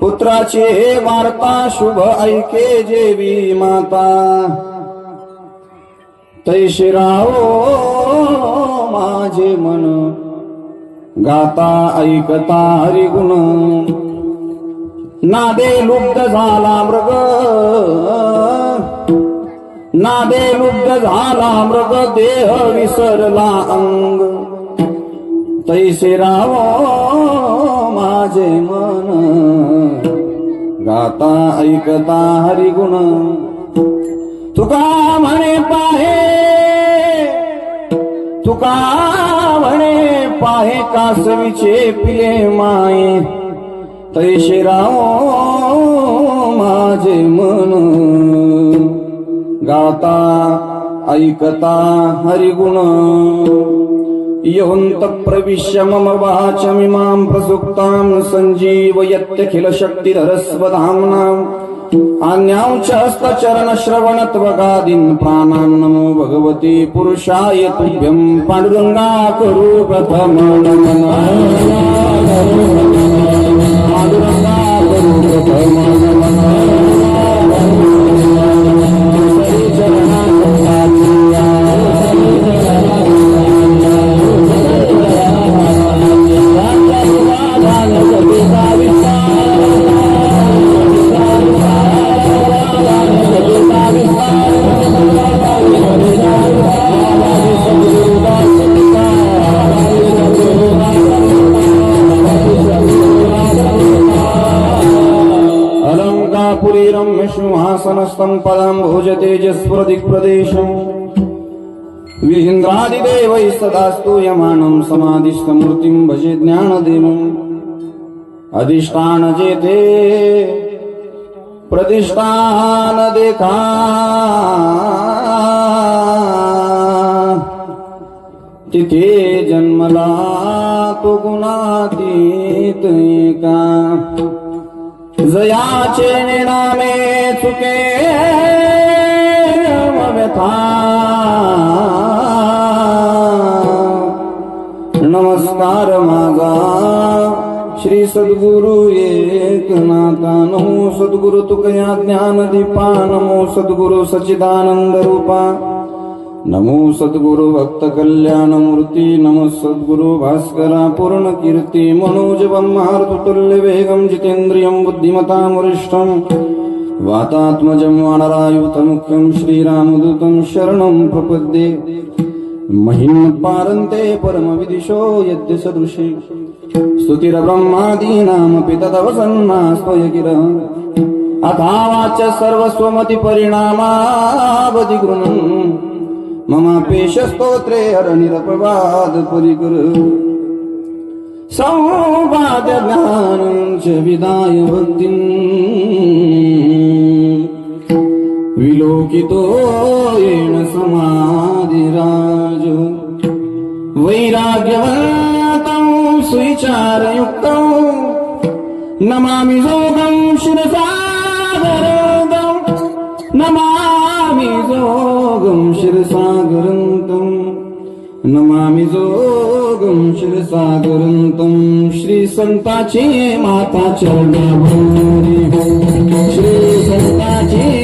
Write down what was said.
पुत्राचे वार्ता शुभ ऐके जेवी माता. तैशी राहो माझे मन. गाता ऐकता हरिगुण. नादे लुब्ध झाला मृग. नादे लुब्ध झाला मृग देह विसरला अंग. तैसे राहो माझे मन. गाता ऐकता हरिगुण. तुका म्हणे पाहे. तुका म्हणे पाहे कासवीचे पिले माये. तैसे राहो माझे मन. गाता ऐकता हरिगुण. प्रविश्य मम वाचमिमां प्रसुप्तां सञ्जीवयत्यखिल शक्तिधरस्वधाम्नाम् अन्यां च हस्तचरणश्रवणत्वगादीन् प्राणान् नमो भगवते पुरुषाय तुभ्यं पाण्डुरङ्गा करू प्रथम अलङ्कापुरी रम्य सिंहासनस्थं पदं भोजतेजस्फुरदिक्प्रदेशम् विहिन्द्रादिदेवैः सदा स्तूयमानं समाधिस्थमूर्तिं भजे ज्ञानदेवम् अधिष्ठान जेथे प्रतिष्ठान देखा तिथे जन्मला तो गुणातीत एका। जयाचे निनामे चुके नमस्कार माझा श्री सद्गुरु एकनाथा नमो सद्गुरु तुकया ज्ञान दीपा नमो सद्गुरु सचिदानंद रूपा नमो सद्गुरु भक्त कल्याण मूर्ती नमो सद्गुरु भास्करा पूर्ण कीर्ती मनोज ब्रह्मार्तुल्य वेगम जितेंद्रियं बुद्धिमतां वरिष्ठं वातात्मजं वानरायुतमुख्यं श्रीरामदूतं शरणं प्रपद्ये। महिन्पारन्ते परमविदिशो यद्य सदृशे स्तुतिरब्रह्मादीनामपि तदवसन्नास्त्वय गिरः अथा ममापेशस्तोत्रे हरनिरपवाद परिकुर संवाद च विदाय भक्तिम् विलोकितो येन समाधिराज। वैराग्यवन्तौ सुविचारयुक्तौ। नमामि योगं शिरसागरदं। नमामि शिरसागरन्तं नमामि जोगं शिरसागरन्तं श्रीसंताची माता चरणाभोरी श्री संताची